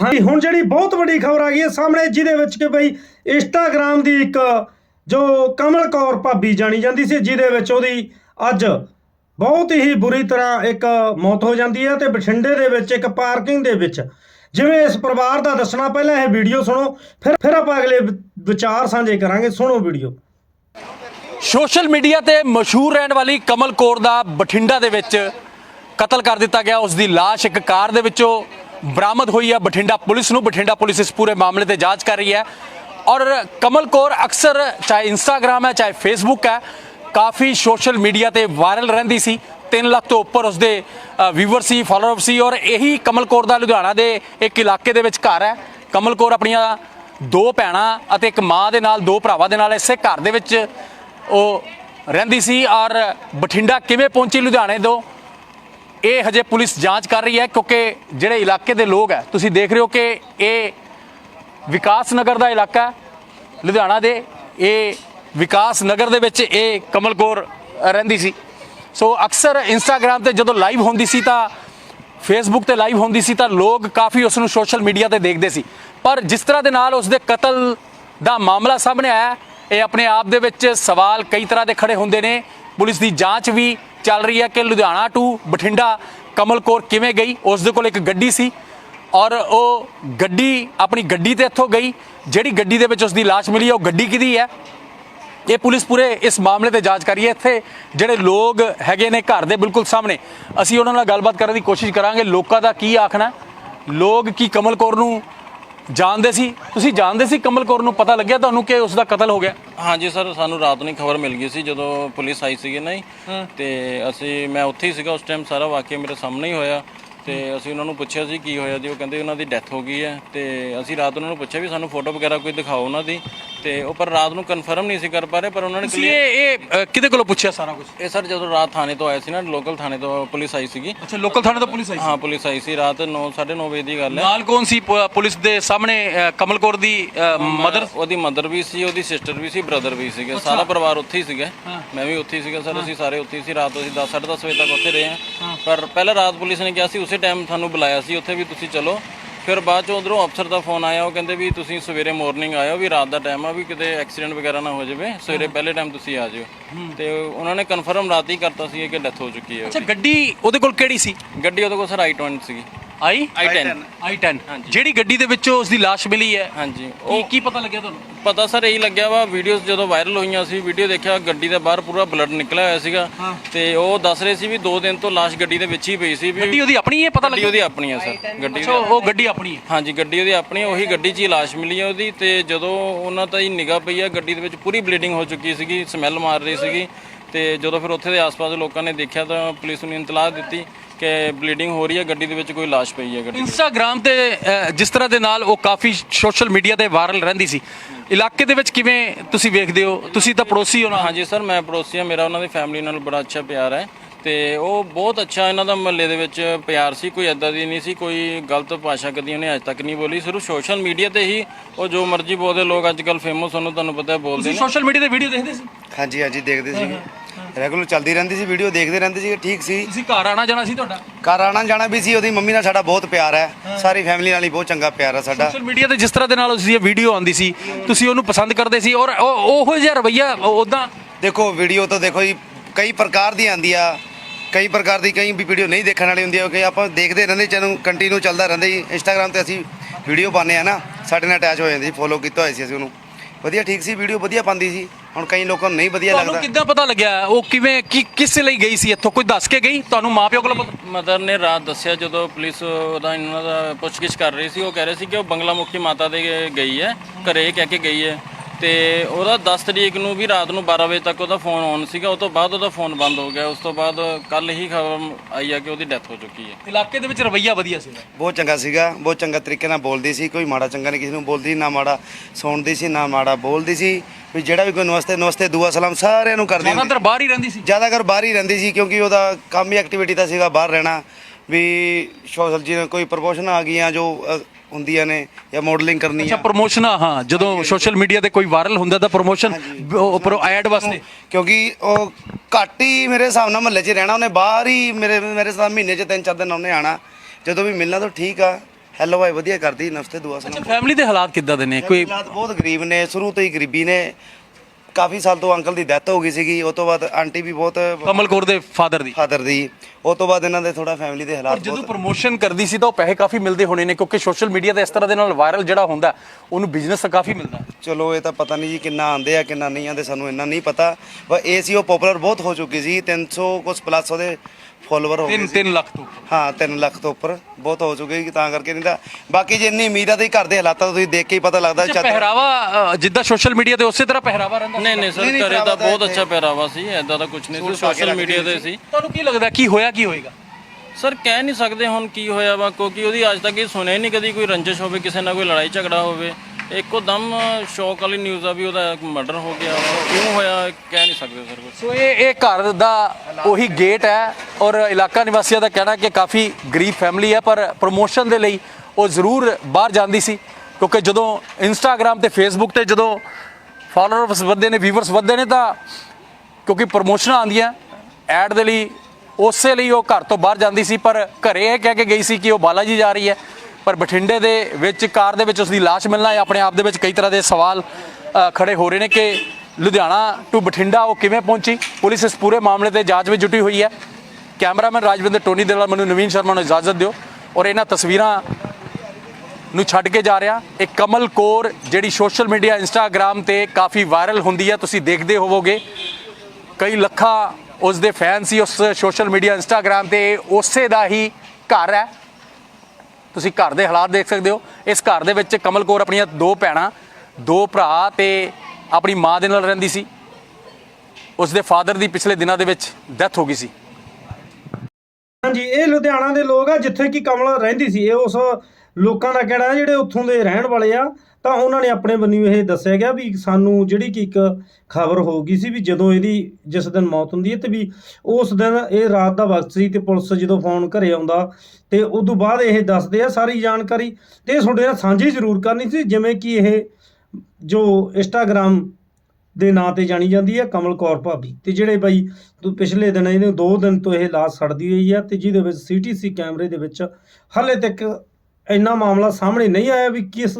ਹਾਂਜੀ। ਹੁਣ ਜਿਹੜੀ ਬਹੁਤ ਵੱਡੀ ਖਬਰ ਆ ਗਈ ਹੈ ਸਾਹਮਣੇ ਜਿਹਦੇ ਵਿੱਚ ਕਿ ਬਈ ਇੰਸਟਾਗ੍ਰam ਦੀ ਇੱਕ ਜੋ ਕਮਲ ਕੌਰ ਭਾਬੀ ਜਾਣੀ ਜਾਂਦੀ ਸੀ ਜਿਹਦੇ ਵਿੱਚ ਉਹਦੀ ਅੱਜ ਬਹੁਤ ਹੀ ਬੁਰੀ ਤਰ੍ਹਾਂ ਇੱਕ ਮੌਤ ਹੋ ਜਾਂਦੀ ਹੈ ਤੇ ਬਠਿੰਡੇ ਦੇ ਵਿੱਚ ਇੱਕ ਪਾਰਕਿੰਗ ਦੇ ਵਿੱਚ ਜਿਵੇਂ ਇਸ ਪਰਿਵਾਰ ਦਾ ਦੱਸਣਾ ਪਹਿਲਾਂ ਇਹ ਵੀਡੀਓ ਸੁਣੋ ਫਿਰ ਫਿਰ ਆਪਾਂ ਅਗਲੇ ਵਿਚਾਰ ਸਾਂਝੇ ਕਰਾਂਗੇ ਸੁਣੋ ਵੀਡੀਓ। ਸੋਸ਼ਲ ਮੀਡੀਆ ਤੇ ਮਸ਼ਹੂਰ ਰਹਿਣ ਵਾਲੀ ਕਮਲ ਕੌਰ ਦਾ ਬਠਿੰਡਾ ਦੇ ਵਿੱਚ ਕਤਲ ਕਰ ਦਿੱਤਾ ਗਿਆ। ਉਸ ਦੀ ਲਾਸ਼ ਇੱਕ ਕਾਰ ਦੇ ਵਿੱਚੋਂ ਬਰਾਮਦ ਹੋਈ ਹੈ। ਬਠਿੰਡਾ ਪੁਲਿਸ ਨੂੰ, ਬਠਿੰਡਾ ਪੁਲਿਸ ਇਸ ਪੂਰੇ ਮਾਮਲੇ ਤੇ ਜਾਂਚ ਕਰ ਰਹੀ ਹੈ। ਔਰ ਕਮਲ ਕੌਰ ਅਕਸਰ ਚਾਹੇ ਇੰਸਟਾਗ੍ਰam ਹੈ, ਚਾਹੇ ਫੇਸਬੁੱਕ ਹੈ, ਕਾਫੀ ਸੋਸ਼ਲ ਮੀਡੀਆ ਤੇ ਵਾਇਰਲ ਰਹਿੰਦੀ ਸੀ। 3 ਲੱਖ ਤੋਂ ਉੱਪਰ ਉਸਦੇ ਵਿਊਅਰ ਸੀ ਫਾਲੋਅਰ ਸੀ ਔਰ ਇਹੀ ਕਮਲ ਕੌਰ ਦਾ ਲੁਧਿਆਣਾ ਦੇ ਇੱਕ ਇਲਾਕੇ ਦੇ ਵਿੱਚ ਘਰ ਹੈ। ਕਮਲ ਕੌਰ ਆਪਣੀਆਂ ਦੋ ਭੈਣਾਂ ਅਤੇ ਇੱਕ ਮਾਂ ਦੇ ਨਾਲ, ਦੋ ਭਰਾਵਾਂ ਦੇ ਨਾਲ ਇਸੇ ਘਰ ਦੇ ਵਿੱਚ ਉਹ ਰਹਿੰਦੀ ਸੀ। ਔਰ ਬਠਿੰਡਾ ਕਿਵੇਂ ਪਹੁੰਚੀ ਲੁਧਿਆਣੇ ਤੋਂ? ਇਹ ਹਜੇ ਪੁਲਿਸ ਜਾਂਚ ਕਰ ਰਹੀ ਹੈ, ਕਿਉਂਕਿ ਜਿਹੜੇ ਇਲਾਕੇ ਦੇ ਲੋਕ ਹੈ, ਤੁਸੀਂ ਦੇਖ ਰਹੇ ਹੋ ਕਿ ਇਹ ਵਿਕਾਸ ਨਗਰ ਦਾ ਇਲਾਕਾ ਹੈ, ਲੁਧਿਆਣਾ ਦੇ, ਇਹ ਵਿਕਾਸ ਨਗਰ ਦੇ ਵਿੱਚ ਇਹ ਕਮਲਕੌਰ ਰਹਿੰਦੀ ਸੀ। ਸੋ ਅਕਸਰ ਇੰਸਟਾਗ੍ਰam ਤੇ ਜਦੋਂ ਲਾਈਵ ਹੁੰਦੀ ਸੀ ਤਾਂ ਫੇਸਬੁੱਕ ਤੇ ਲਾਈਵ ਹੁੰਦੀ ਸੀ ਤਾਂ ਲੋਕ ਕਾਫੀ ਉਸ ਨੂੰ ਸੋਸ਼ਲ ਮੀਡੀਆ ਤੇ ਦੇਖਦੇ ਸੀ। ਪਰ ਜਿਸ ਤਰ੍ਹਾਂ ਦੇ ਨਾਲ ਉਸ ਦੇ ਕਤਲ ਦਾ ਮਾਮਲਾ ਸਾਹਮਣੇ ਆਇਆ, ਇਹ ਆਪਣੇ ਆਪ ਦੇ ਵਿੱਚ ਸਵਾਲ ਕਈ ਤਰ੍ਹਾਂ ਦੇ ਖੜੇ ਹੁੰਦੇ ਨੇ। ਪੁਲਿਸ ਦੀ ਜਾਂਚ ਵੀ ਚੱਲ ਰਹੀ ਹੈ ਕਿ ਲੁਧਿਆਣਾ ਟੂ ਬਠਿੰਡਾ, ਕਮਲ ਕੌਰ ਕਿਵੇਂ ਗਈ? ਉਸ ਦੇ ਕੋਲ ਇੱਕ ਗੱਡੀ ਸੀ ਔਰ ਉਹ ਗੱਡੀ, ਆਪਣੀ ਗੱਡੀ ਤੇ ਇੱਥੋਂ ਗਈ। ਜਿਹੜੀ ਗੱਡੀ ਦੇ ਵਿੱਚ ਉਸ ਦੀ ਲਾਸ਼ ਮਿਲੀ, ਉਹ ਗੱਡੀ ਕਿਹਦੀ ਹੈ? ਇਹ ਪੁਲਿਸ ਪੂਰੇ ਇਸ ਮਾਮਲੇ ਤੇ ਜਾਂਚ ਕਰ ਰਹੀ ਹੈ। ਇੱਥੇ ਜਿਹੜੇ ਲੋਕ ਹੈਗੇ ਨੇ ਘਰ ਦੇ ਬਿਲਕੁਲ ਸਾਹਮਣੇ, ਅਸੀਂ ਉਹਨਾਂ ਨਾਲ ਗੱਲਬਾਤ ਕਰਨ ਦੀ ਕੋਸ਼ਿਸ਼ ਕਰਾਂਗੇ। ਲੋਕਾਂ ਦਾ ਕੀ ਆਖਣਾ? ਲੋਕ ਕੀ ਕਮਲ ਕੌਰ ਨੂੰ ਜਾਣਦੇ ਸੀ? ਤੁਸੀਂ ਜਾਣਦੇ ਸੀ ਕਮਲ ਕੌਰ ਨੂੰ ਪਤਾ ਲੱਗਿਆ ਤੁਹਾਨੂੰ ਕਿ ਉਸ ਦਾ ਕਤਲ ਹੋ ਗਿਆ? ਹਾਂਜੀ ਸਰ ਸਾਨੂੰ ਰਾਤ ਨੂੰ ਖਬਰ ਮਿਲ ਗਈ ਸੀ ਜਦੋਂ ਪੁਲਿਸ ਆਈ ਸੀਗੀ ਨਾ ਜੀ। ਤੇ ਅਸੀਂ ਮੈਂ ਉੱਥੇ ਹੀ ਸੀਗਾ ਉਸ ਟਾਈਮ ਸਾਰਾ ਵਾਕਿਆ ਮੇਰੇ ਸਾਹਮਣੇ ਹੀ ਹੋਇਆ। ਤੇ ਅਸੀਂ ਉਹਨਾਂ ਨੂੰ ਪੁੱਛਿਆ ਸੀ ਕੀ ਹੋਇਆ ਜੀ ਉਹ ਕਹਿੰਦੇ ਉਹਨਾਂ ਦੀ ਡੈਥ ਹੋ ਗਈ ਹੈ। ਤੇ ਅਸੀਂ ਰਾਤ ਉਹਨਾਂ ਨੂੰ ਪੁੱਛਿਆ ਵੀ ਸਾਨੂੰ ਫੋਟੋ ਵਗੈਰਾ ਕੋਈ ਦਿਖਾਓ ਉਹਨਾਂ ਦੀ। ਤੇ ਉਹ ਪਰ ਰਾਤ ਨੂੰ ਕਨਫਰਮ ਨਹੀਂ ਸੀ ਕਰ ਪਾ ਰਹੇ ਪਰ ਉਹਨਾਂ ਨੇ ਤੁਸੀਂ clear- ਇਹ ਇਹ ਅ, ਕਿਹਦੇ ਕੋਲੋਂ ਪੁੱਛਿਆ ਸਾਰਾ ਕੁਝ ਇਹ ਸਰ ਜਦੋਂ ਰਾਤ ਥਾਣੇ ਤੋਂ ਆਏ ਸੀ ਨਾ ਲੋਕਲ ਥਾਣੇ ਤੋਂ ਪੁਲਿਸ ਆਈ ਸੀਗੀ। ਅੱਛਾ ਲੋਕਲ ਥਾਣੇ ਤੋਂ ਪੁਲਿਸ ਆਈ ਹਾਂ ਪੁਲਿਸ ਆਈ ਸੀ ਰਾਤ 9 9:30 ਵਜੇ ਦੀ ਗੱਲ ਹੈ। ਨਾਲ ਕੌਣ ਸੀ ਪ- ਪੁਲਿਸ ਦੇ ਸਾਹਮਣੇ ਅ, ਕਮਲ ਕੌਰ ਦੀ ਮਦਰ ਉਹਦੀ ਮਦਰ ਵੀ ਸੀ ਉਹਦੀ ਸਿਸਟਰ ਵੀ ਸੀ ਬ੍ਰਦਰ ਵੀ ਸੀਗੇ। ਸਾਰਾ ਪਰਿਵਾਰ ਉੱਥੇ ਹੀ ਸੀਗਾ। ਮੈਂ ਵੀ ਉੱਥੇ ਹੀ ਸੀਗਾ ਸਰ ਅਸੀਂ ਸਾਰੇ ਉੱਥੇ ਹੀ ਸੀ। ਰਾਤ ਅਸੀਂ 10 10:30 ਵਜੇ ਤੱਕ ਉੱਥੇ ਰਹੇ ਹਾਂ। ਪਰ ਪਹਿਲਾਂ ਰਾਤ ਪੁਲਿਸ ਨੇ ਕਿਹਾ ਸੀ ਉਸੇ ਟਾਈਮ ਤੁਹਾਨੂੰ ਬੁਲਾਇਆ ਸੀ ਉੱਥੇ ਵੀ ਤੁਸੀਂ ਚਲੋ। ਫਿਰ ਬਾਅਦ ਚ ਉਧਰੋਂ ਅਫਸਰ ਦਾ ਫੋਨ ਆਇਆ ਉਹ ਕਹਿੰਦੇ ਵੀ ਤੁਸੀਂ ਸਵੇਰੇ ਮਾਰਨਿੰਗ ਆਇਓ ਵੀ ਰਾਤ ਦਾ ਟਾਈਮ ਆ ਵੀ ਕਿਤੇ ਐਕਸੀਡੈਂਟ ਵਗੈਰਾ ਨਾ ਹੋ ਜਾਵੇ ਸਵੇਰੇ ਪਹਿਲੇ ਟਾਈਮ ਤੁਸੀਂ ਆ ਜਿਓ ਤੇ ਉਹਨਾਂ ਨੇ ਕਨਫਰਮ ਰਾਤ ਹੀ ਕਰਤਾ ਸੀ ਕਿ ਡੈਥ ਹੋ ਚੁੱਕੀ ਹੈ ਅੱਛਾ ਗੱਡੀ ਉਹਦੇ ਕੋਲ ਕਿਹੜੀ ਸੀ? ਗੱਡੀ ਉਹਦੇ ਕੋਲ ਸਰ i20 ਸੀਗੀ। ਆਈ? i10 i10 ਜਿਹੜੀ ਗੱਡੀ ਦੇ ਵਿੱਚੋਂ ਉਸ ਦੀ ਲਾਸ਼ ਮਿਲੀ ਹੈ ਹਾਂਜੀ। ਕੀ ਕੀ ਪਤਾ ਲੱਗਿਆ ਤੁਹਾਨੂੰ? ਪਤਾ ਸਰ ਇਹੀ ਲੱਗਿਆ ਵਾ ਵੀਡੀਓਜ਼ ਜਦੋਂ ਵਾਇਰਲ ਹੋਈਆਂ ਸੀ ਵੀਡੀਓ ਦੇਖਿਆ ਗੱਡੀ ਦੇ ਬਾਹਰ ਪੂਰਾ ਬਲੱਡ ਨਿਕਲਿਆ ਹੋਇਆ ਸੀਗਾ। ਤੇ ਉਹ ਦੱਸ ਰਹੇ ਸੀ ਵੀ 2 ਦਿਨ ਤੋਂ ਲਾਸ਼ ਗੱਡੀ ਦੇ ਵਿੱਚ ਹੀ ਪਈ ਸੀ ਵੀ ਗੱਡੀ ਉਹਦੀ ਆਪਣੀ ਹੈ ਪਤਾ ਗੱਡੀ ਲੱਗਿਆ? ਉਹਦੀ ਆਪਣੀ ਹੈ ਸਰ। ਗੱਡੀ ਅੱਛਾ ਉਹ ਗੱਡੀ ਆਪਣੀ ਹੈ। ਹਾਂਜੀ ਗੱਡੀ ਉਹਦੀ ਆਪਣੀ ਹੈ, ਉਹੀ ਗੱਡੀ 'ਚ ਹੀ ਲਾਸ਼ ਮਿਲੀ ਹੈ ਉਹਦੀ ਤੇ ਜਦੋਂ ਉਹਨਾਂ ਤਾਂ ਹੀ ਨਿਗਾਹ ਪਈ ਹੈ ਗੱਡੀ ਦੇ ਵਿੱਚ ਪੂਰੀ ਬਲੀਡਿੰਗ ਹੋ ਚੁੱਕੀ ਸੀਗੀ ਸਮੈਲ ਮਾਰ ਰਹੀ ਸੀਗੀ। ਤੇ ਜਦੋਂ ਫਿਰ ਉੱਥੇ ਦੇ ਆਸ-ਪਾਸ ਦੇ ਲੋਕਾਂ ਨੇ ਦੇਖਿਆ ਤਾਂ ਪੁਲਿਸ ਨੂੰ ਇਤਲਾਹ ਦਿੱਤੀ ਕਿ ਬਲੀਡਿੰਗ ਹੋ ਰਹੀ ਹੈ ਗੱਡੀ ਦੇ ਵਿੱਚ ਕੋਈ ਲਾਸ਼ ਪਈ ਹੈ ਗੱਡੀ ਇੰਸਟਾਗ੍ਰam ਤੇ ਅ, ਜਿਸ ਤਰ੍ਹਾਂ ਦੇ ਨਾਲ ਉਹ ਕਾਫੀ ਸੋਸ਼ਲ ਮੀਡੀਆ ਤੇ ਵਾਇਰਲ ਰਹਿੰਦੀ ਸੀ। ਇਲਾਕੇ ਦੇ ਵਿੱਚ ਕਿਵੇਂ ਤੁਸੀਂ ਵੇਖਦੇ ਹੋ? ਤੁਸੀਂ ਤਾਂ ਪੜੋਸੀ ਹੋ ਨਾ? ਹਾਂਜੀ ਸਰ ਮੈਂ ਪੜੋਸੀ ਹਾਂ ਮੇਰਾ ਉਹਨਾਂ ਦੀ ਫੈਮਿਲੀ ਨਾਲ ਬੜਾ ਅੱਛਾ ਪਿਆਰ ਹੈ। ਤੇ ਉਹ ਬਹੁਤ ਅੱਛਾ ਇਹਨਾਂ ਦਾ ਮਹੱਲੇ ਦੇ ਵਿੱਚ ਪਿਆਰ ਸੀ ਕੋਈ ਐਦਾਂ ਦੀ ਨਹੀਂ ਸੀ ਕੋਈ ਗਲਤ ਭਾਸ਼ਾ ਕਦੀ ਉਹਨੇ ਅੱਜ ਤੱਕ ਨਹੀਂ ਬੋਲੀ ਸਿਰਫ ਸੋਸ਼ਲ ਮੀਡੀਆ ਤੇ ਹੀ ਉਹ ਜੋ ਮਰਜ਼ੀ ਬੋਲਦੇ ਲੋਕ ਅੱਜ ਕੱਲ ਫੇਮਸ ਉਹਨੂੰ ਤੁਹਾਨੂੰ ਪਤਾ ਹੈ ਬੋਲਦੇ ਤੁਸੀਂ ਨੇ। ਸੋਸ਼ਲ ਮੀਡੀਆ ਤੇ ਵੀਡੀਓ ਦੇਖਦੇ ਸੀ? ਹਾਂਜੀ ਹਾਂਜੀ ਦੇਖਦੇ ਸੀਗੇ ਰੈਗੂਲਰ ਚੱਲਦੀ ਰਹਿੰਦੀ ਸੀ ਵੀਡੀਓ ਦੇਖਦੇ ਰਹਿੰਦੇ ਸੀ ਠੀਕ ਸੀ। ਤੁਸੀਂ ਘਰ ਆਣਾ ਜਾਣਾ ਸੀ ਤੁਹਾਡਾ? ਘਰ ਆਣਾ ਜਾਣਾ ਵੀ ਸੀ ਉਹਦੀ ਮੰਮੀ ਨਾਲ ਸਾਡਾ ਬਹੁਤ ਪਿਆਰ ਹੈ। ਸਾਰੀ ਫੈਮਿਲੀ ਨਾਲ ਹੀ ਬਹੁਤ ਚੰਗਾ ਪਿਆਰ ਹੈ ਸਾਡਾ। ਸੋਸ਼ਲ ਮੀਡੀਆ ਤੇ ਜਿਸ ਤਰ੍ਹਾਂ ਦੇ ਨਾਲ ਉਸ ਦੀ ਵੀਡੀਓ ਆਉਂਦੀ ਸੀ ਤੁਸੀਂ ਉਹਨੂੰ ਪਸੰਦ ਕਰਦੇ ਸੀ ਔਰ ਉਹ ਉਹੋ ਜਿਹਾ ਰਵਈਆ ਉਦਾਂ ਦੇਖੋ ਵੀਡੀਓ ਤਾਂ ਦੇਖੋ ਜੀ ਕਈ ਪ੍ਰਕਾਰ ਦੀ ਆਂਦੀ ਆ। ਕਈ ਪ੍ਰਕਾਰ ਦੀ ਕਈ ਵੀ ਵੀਡੀਓ ਨਹੀਂ ਦੇਖਣ ਵਾਲੀ ਹੁੰਦੀ ਆ ਕਿ ਆਪਾਂ ਦੇਖਦੇ ਰਹਿੰਦੇ ਚੈਨਲ ਕੰਟੀਨਿਊ ਚੱਲਦਾ ਰਹਿੰਦਾ ਜੀ। ਇੰਸਟਾਗ੍ਰam ਤੇ ਅਸੀਂ ਵੀਡੀਓ ਪਾਉਂਦੇ ਆ ਨਾ ਸਾਡੇ ਨਾਲ ਅਟੈਚ ਹੋ ਜਾਂਦੀ ਸੀ ਫੋਲੋ ਕੀਤਾ ਹੋਇਆ ਸੀ ਅਸੀਂ ਉਹਨੂੰ। ਵਧੀਆ ਠੀਕ ਸੀ ਵੀਡੀਓ ਵਧੀਆ ਪਾਉਂਦੀ ਸੀ। ਹੁਣ ਕਈ ਲੋਕਾਂ ਨੂੰ ਨਹੀਂ ਵਧੀਆ ਤੁਹਾਨੂੰ ਲੱਗਦਾ। ਕਿੱਦਾਂ ਪਤਾ ਲੱਗਿਆ? ਉਹ ਕਿਵੇਂ ਕੀ ਕਿਸ ਲਈ ਗਈ ਸੀ ਇੱਥੋਂ? ਕੋਈ ਦੱਸ ਕੇ ਗਈ? ਤੁਹਾਨੂੰ ਮਾਪਿਓ ਕੋਲੋਂ ਪਤਾ ਮਦਰ ਨੇ ਰਾਤ ਦੱਸਿਆ ਜਦੋਂ ਪੁਲਿਸ ਉਹਦਾ ਇਹਨਾਂ ਦਾ ਪੁੱਛਗਿੱਛ ਕਰ ਰਹੀ ਸੀ ਉਹ ਕਹਿ ਰਹੇ ਸੀ ਕਿ ਉਹ ਬੰਗਲਾ ਮੁਖੀ ਮਾਤਾ ਦੇ ਗਈ ਹੈ ਘਰੇ ਕਹਿ ਕੇ ਗਈ ਹੈ। ਤੇ ਉਹਦਾ 10 ਤਰੀਕ ਨੂੰ ਵੀ ਰਾਤ ਨੂੰ 12 ਵਜੇ ਤੱਕ ਉਹਦਾ ਫੋਨ ਆਨ ਸੀਗਾ ਉਸ ਤੋਂ ਬਾਅਦ ਉਹਦਾ ਫੋਨ ਬੰਦ ਹੋ ਗਿਆ। ਉਸ ਤੋਂ ਬਾਅਦ ਕੱਲ ਹੀ ਖਬਰ ਆਈ ਹੈ ਕਿ ਉਹਦੀ ਡੈਥ ਹੋ ਚੁੱਕੀ ਹੈ। ਇਲਾਕੇ ਦੇ ਵਿੱਚ ਰਵਈਆ ਵਧੀਆ ਸੀ। ਬਹੁਤ ਚੰਗਾ ਸੀਗਾ ਬਹੁਤ ਚੰਗਾ ਤਰੀਕੇ ਨਾਲ ਬੋਲਦੀ ਸੀ। ਕੋਈ ਮਾੜਾ ਚੰਗਾ ਨਹੀਂ ਕਿਸੇ ਨੂੰ ਬੋਲਦੀ ਨਾ ਮਾੜਾ ਸੁਣਦੀ ਸੀ ਨਾ ਮਾੜਾ ਬੋਲਦੀ ਸੀ। ਵੀ ਜਿਹੜਾ ਵੀ ਕੋਈ ਨਮਸਤੇ ਨਮਸਤੇ ਦੁਆ ਸਲਾਮ ਸਾਰਿਆਂ ਨੂੰ ਕਰਦੀ ਹੁੰਦੀ ਜ਼ਿਆਦਾਤਰ ਬਾਹਰ ਹੀ ਰਹਿੰਦੀ ਸੀ। ਜ਼ਿਆਦਾਤਰ ਬਾਹਰ ਹੀ ਰਹਿੰਦੀ ਸੀ ਕਿਉਂਕਿ ਉਹਦਾ ਕੰਮ ਹੀ ਐਕਟੀਵਿਟੀ ਦਾ ਸੀਗਾ ਬਾਹਰ ਰਹਿਣਾ। ਵੀ ਸੋਸ਼ਲ ਜਿਵੇਂ ਕੋਈ ਪ੍ਰਪੋਸ਼ਨ ਆ ਗਈਆਂ ਜੋ ਅ, ਹੁੰਦੀਆਂ ਨੇ ਜਾਂ ਮਾਡਲਿੰਗ ਕਰਨੀ ਅੱਛਾ ਆ। ਪ੍ਰੋਮੋਸ਼ਨ ਹਾਂ ਜਦੋਂ ਸੋਸ਼ਲ ਮੀਡੀਆ ਤੇ ਕੋਈ ਵਾਇਰਲ ਹੁੰਦਾ ਤਾਂ ਪ੍ਰੋਮੋਸ਼ਨ ਉੱਪਰ ਐਡ ਵਾਸਤੇ? ਕਿਉਂਕਿ ਉਹ ਘੱਟ ਹੀ ਮੇਰੇ ਹਿਸਾਬ ਨਾਲ ਮਹੱਲੇ 'ਚ ਰਹਿਣਾ ਉਹਨੇ ਬਾਹਰ ਹੀ ਮੇਰੇ ਮੇਰੇ ਹਿਸਾਬ ਮਹੀਨੇ 'ਚ ਤਿੰਨ ਚਾਰ ਦਿਨ ਉਹਨੇ ਆਣਾ। ਜਦੋਂ ਵੀ ਮਿਲਣਾ ਤਾਂ ਠੀਕ ਆ। ਹੈਲੋ ਭਾਈ ਵਧੀਆ ਕਰਦੀ ਨਮਸਤੇ ਦੁਆ ਸਲਾਮ ਫੈਮਿਲੀ ਦੇ ਹਾਲਾਤ ਕਿੱਦਾਂ ਦੇ ਨੇ? ਕੋਈ ਹਾਲਾਤ ਬਹੁਤ ਗਰੀਬ ਨੇ ਸ਼ੁਰੂ ਤੋਂ ਹੀ ਗਰੀਬੀ ਨੇ। ਕਾਫੀ ਸਾਲ ਤੋਂ ਅੰਕਲ ਦੀ ਡੈਥ ਹੋ ਗਈ ਸੀਗੀ ਉਸ ਤੋਂ ਬਾਅਦ ਆਂਟੀ ਵੀ ਬਹੁਤ ਕਮਲ ਕੌਰ ਦੇ ਫਾਦਰ ਦੀ। ਫਾਦਰ ਦੀ। ਉਸ ਤੋਂ ਬਾਅਦ ਇਹਨਾਂ ਦੇ ਥੋੜਾ ਫੈਮਿਲੀ ਦੇ ਹਾਲਾਤ ਜਦੋਂ ਬਹੁਤ ਪ੍ਰੋਮੋਸ਼ਨ ਕਰਦੀ ਸੀ ਤਾਂ ਉਹ ਪੈਸੇ ਕਾਫੀ ਮਿਲਦੇ ਹੋਣੇ ਨੇ ਕਿਉਂਕਿ ਸੋਸ਼ਲ ਮੀਡੀਆ ਤੇ ਇਸ ਤਰ੍ਹਾਂ ਦੇ ਨਾਲ ਵਾਇਰਲ ਜਿਹੜਾ ਹੁੰਦਾ ਉਹਨੂੰ ਬਿਜ਼ਨਸ ਤਾਂ ਕਾਫੀ ਮਿਲਦਾ। ਚਲੋ ਇਹ ਤਾਂ ਪਤਾ ਨਹੀਂ ਜੀ ਕਿੰਨਾ ਆਂਦੇ ਆ ਕਿੰਨਾ ਨਹੀਂ ਆਂਦੇ ਸਾਨੂੰ ਇੰਨਾ ਨਹੀਂ ਪਤਾ। ਪਰ ਇਹ ਸੀ ਉਹ ਪਪੂਲਰ ਬਹੁਤ ਹੋ ਚੁੱਕੀ ਸੀ 300 ਕੁਝ ਪਲੱਸ ਉਹਦੇ ਫੋਲੋਵਰ ਹੋ ਗਏ 3 ਸੀ। 3 ਲੱਖ ਤੋਂ ਹਾਂ 3 ਲੱਖ ਤੋਂ ਉੱਪਰ ਬਹੁਤ ਹੋ ਚੁੱਕੇ ਸੀ ਤਾਂ ਕਰਕੇ ਨਹੀਂ ਤਾਂ ਬਾਕੀ ਜੇ ਇੰਨੀ ਉਮੀਦ ਆ ਤੇ ਘਰ ਦੇ ਹਾਲਾਤਾਂ ਤੋਂ ਤੁਸੀਂ ਦੇਖ ਕੇ ਹੀ ਪਤਾ ਲੱਗਦਾ ਅੱਛਾ ਪਹਿਰਾਵਾ ਅ, ਜਿੱਦਾਂ ਸੋਸ਼ਲ ਮੀਡੀਆ ਤੇ ਉਸੇ ਤਰ੍ਹਾਂ ਪਹਿਰਾਵਾ ਰਹਿੰਦਾ ਨਹੀਂ ਨਹੀਂ ਸਰ ਨਹੀਂ, ਘਰੇ ਤਾਂ ਬਹੁਤ ਅੱਛਾ ਪਹਿਰਾਵਾ ਸੀ ਐਦਾਂ ਦਾ ਕੁਝ ਨਹੀਂ ਸੀ ਸੋਸ਼ਲ ਮੀਡੀਆ ਤੇ ਸੀ। ਤੁਹਾਨੂੰ ਕੀ ਲੱਗਦਾ ਕੀ ਹੋਇਆ ਕੀ ਹੋਏਗਾ? ਸਰ ਕਹਿ ਨਹੀਂ ਸਕਦੇ ਹੁਣ ਕੀ ਹੋਇਆ ਵਾ ਕਿਉਂਕਿ ਉਹਦੀ ਅੱਜ ਤੱਕ ਇਹ ਸੁਣਿਆ ਹੀ ਨਹੀਂ ਕਦੀ ਕੋਈ ਰੰਜਿਸ਼ ਹੋਵੇ ਕਿਸੇ ਨਾਲ ਕੋਈ ਲੜਾਈ ਝਗੜਾ ਹੋਵੇ। ਇੱਕੋ ਦਮ ਸ਼ੌਕ ਵਾਲੀ ਨਿਊਜ਼ ਆ ਵੀ ਉਹਦਾ ਮਰਡਰ ਹੋ ਗਿਆ ਵਾ। ਕਿਉਂ ਹੋਇਆ ਕਹਿ ਨਹੀਂ ਸਕਦੇ ਸਰ ਕੁਝ ਸੋ ਇਹ ਇਹ ਘਰ ਦਾ ਉਹੀ ਗੇਟ ਹੈ ਔਰ ਇਲਾਕਾ ਨਿਵਾਸੀਆਂ ਦਾ ਕਹਿਣਾ ਕਿ ਕਾਫੀ ਗਰੀਬ ਫੈਮਿਲੀ ਹੈ ਪਰ ਪ੍ਰੋਮੋਸ਼ਨ ਦੇ ਲਈ ਉਹ ਜ਼ਰੂਰ ਬਾਹਰ ਜਾਂਦੀ ਸੀ। ਕਿਉਂਕਿ ਜਦੋਂ ਇੰਸਟਾਗ੍ਰam ਤੇ ਫੇਸਬੁੱਕ ਤੇ ਜਦੋਂ ਫਾਲੋਅਰਸ ਵੱਧਦੇ ਨੇ ਵੀਵਰਸ ਵੱਧਦੇ ਨੇ ਤਾਂ ਕਿਉਂਕਿ ਪ੍ਰਮੋਸ਼ਨਾਂ ਆਉਂਦੀਆਂ ਐਡ ਦੇ ਲਈ ਉਸੇ ਲਈ ਉਹ ਘਰ ਤੋਂ ਬਾਹਰ ਜਾਂਦੀ ਸੀ ਪਰ ਘਰੇ ਇਹ ਕਹਿ ਕੇ ਗਈ ਸੀ ਕਿ ਉਹ ਬਾਲਾਜੀ ਜਾ ਰਹੀ ਹੈ। ਪਰ ਬਠਿੰਡੇ ਦੇ ਵਿੱਚ ਕਾਰ ਦੇ ਵਿੱਚ ਉਸ ਦੀ ਲਾਸ਼ ਮਿਲਣਾ ਇਹ ਆਪਣੇ ਆਪ ਦੇ ਵਿੱਚ ਕਈ ਤਰ੍ਹਾਂ ਦੇ ਸਵਾਲ ਅ, ਖੜੇ ਹੋ ਰਹੇ ਨੇ ਕਿ ਲੁਧਿਆਣਾ ਟੂ ਬਠਿੰਡਾ ਉਹ ਕਿਵੇਂ ਪਹੁੰਚੀ? ਪੁਲਿਸ ਇਸ ਪੂਰੇ ਮਾਮਲੇ ਤੇ ਜਾਂਚ ਵਿੱਚ ਜੁਟੀ ਹੋਈ ਹੈ। ਕੈਮਰਾਮੈਨ ਰਾਜਵਿੰਦਰ ਟੋਨੀ ਦੇ ਨਾਲ ਮੈਨੂੰ ਨਵੀਨ ਸ਼ਰਮਾ ਨੂੰ ਇਜਾਜ਼ਤ ਦਿਓ। ਔਰ ਇਹਨਾਂ ਤਸਵੀਰਾਂ ਨੂੰ ਛੱਡ ਕੇ ਜਾ ਰਿਹਾ। ਇਹ ਕਮਲ ਕੌਰ, ਜਿਹੜੀ ਸੋਸ਼ਲ ਮੀਡੀਆ ਇੰਸਟਾਗ੍ਰam ਤੇ ਕਾਫੀ ਵਾਇਰਲ ਹੁੰਦੀ ਹੈ, ਤੁਸੀਂ ਦੇਖਦੇ ਹੋਵੋਗੇ। ਕਈ ਲੱਖਾਂ ਉਸ ਦੇ ਫੈਨ ਸੀ, ਉਸ ਸੋਸ਼ਲ ਮੀਡੀਆ ਇੰਸਟਾਗ੍ਰam ਤੇ, ਉਸੇ ਦਾ ਹੀ ਘਰ ਹੈ। ਤੁਸੀਂ ਘਰ ਦੇ ਹਾਲਾਤ ਦੇਖ ਸਕਦੇ ਹੋ। ਇਸ ਘਰ ਦੇ ਵਿੱਚ ਕਮਲ ਕੌਰ ਆਪਣੀਆਂ ਦੋ ਭੈਣਾਂ, ਦੋ ਭਰਾ ਤੇ ਆਪਣੀ ਮਾਂ ਦੇ ਨਾਲ ਰਹਿੰਦੀ ਸੀ। ਉਸ ਦੇ ਫਾਦਰ ਦੀ ਪਿਛਲੇ ਦਿਨਾਂ ਦੇ ਵਿੱਚ ਡੈਥ ਹੋ ਗਈ ਸੀ। ਹਾਂਜੀ, ਇਹ ਲੁਧਿਆਣਾ ਦੇ ਲੋਕ ਆ, ਜਿੱਥੇ ਕਿ ਕਮਲ ਰਹਿੰਦੀ ਸੀ, ਇਹ ਉਸ ਲੋਕਾਂ ਦਾ ਕਹਿਣਾ ਜਿਹੜੇ ਉੱਥੋਂ ਦੇ ਰਹਿਣ ਵਾਲੇ ਆ, ਤਾਂ ਉਹਨਾਂ ਨੇ ਆਪਣੇ ਬੰਨੀ ਇਹ ਦੱਸਿਆ ਗਿਆ ਵੀ ਸਾਨੂੰ ਜਿਹੜੀ ਕਿ ਇੱਕ ਖਬਰ ਹੋ ਗਈ ਸੀ ਵੀ ਜਦੋਂ ਇਹਦੀ, ਜਿਸ ਦਿਨ ਮੌਤ ਹੁੰਦੀ ਹੈ ਤੇ ਵੀ ਉਸ ਦਿਨ ਇਹ ਰਾਤ ਦਾ ਵਕਤ ਸੀ ਤੇ ਪੁਲਿਸ ਜਦੋਂ ਫੋਨ ਘਰੇ ਆਉਂਦਾ ਤੇ ਉਸ ਤੋਂ ਬਾਅਦ ਇਹ ਦੱਸਦੇ ਆ ਸਾਰੀ ਜਾਣਕਾਰੀ ਤੇ ਇਹ ਤੁਹਾਡੇ ਨਾਲ ਸਾਂਝੀ ਜ਼ਰੂਰ ਕਰਨੀ ਸੀ, ਜਿਵੇਂ ਕਿ ਇਹ ਜੋ ਇੰਸਟਾਗ੍ਰam ਦੇ ਨਾਂ ਤੇ ਜਾਣੀ ਜਾਂਦੀ ਹੈ ਕਮਲ ਕੌਰ ਭਾਬੀ। ਤੇ ਜਿਹੜੇ ਬਾਈ ਤੋਂ ਪਿਛਲੇ ਦਿਨ ਇਹਨੇ 2 ਦਿਨ ਤੋਂ ਇਹ ਲਾਸ਼ ਸੜਦੀ ਹੋਈ ਹੈ ਤੇ ਜਿਹਦੇ ਵਿੱਚ ਸੀਟੀਸੀ ਕੈਮਰੇ ਦੇ ਵਿੱਚ ਹਾਲੇ ਤੱਕ ਇੰਨਾ ਮਾਮਲਾ ਸਾਹਮਣੇ ਨਹੀਂ ਆਇਆ ਵੀ ਕਿਸ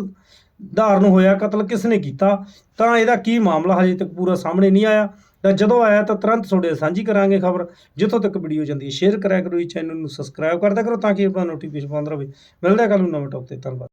ਧਾਰਨ ਹੋਇਆ ਕਤਲ, ਕਿਸ ਨੇ ਕੀਤਾ, ਤਾਂ ਇਹਦਾ ਕੀ ਮਾਮਲਾ ਹਜੇ ਤੱਕ ਪੂਰਾ ਸਾਹਮਣੇ ਨਹੀਂ ਆਇਆ। ਤਾਂ ਜਦੋਂ ਆਇਆ ਤਾਂ ਤੁਰੰਤ ਤੁਹਾਡੇ ਸਾਂਝੀ ਕਰਾਂਗੇ ਖਬਰ, ਜਿੱਥੋਂ ਤੱਕ ਵੀਡੀਓ ਜਾਂਦੀ ਹੈ। ਸ਼ੇਅਰ ਕਰਿਆ ਕਰੋ, ਇਹ ਚੈਨਲ ਨੂੰ ਸਬਸਕ੍ਰਾਈਬ ਕਰਦਿਆ ਕਰੋ ਤਾਂ ਕਿ ਆਪਣਾ ਨੋਟੀਫਿਕੇਸ਼ਨ ਪਾਉਂਦਾ ਰਹੇ। ਮਿਲਦਾ ਹਾਂ ਕੱਲ ਨੂੰ ਨਵੇਂ ਟੌਪ ਤੇ। ਧੰਨਵਾਦ।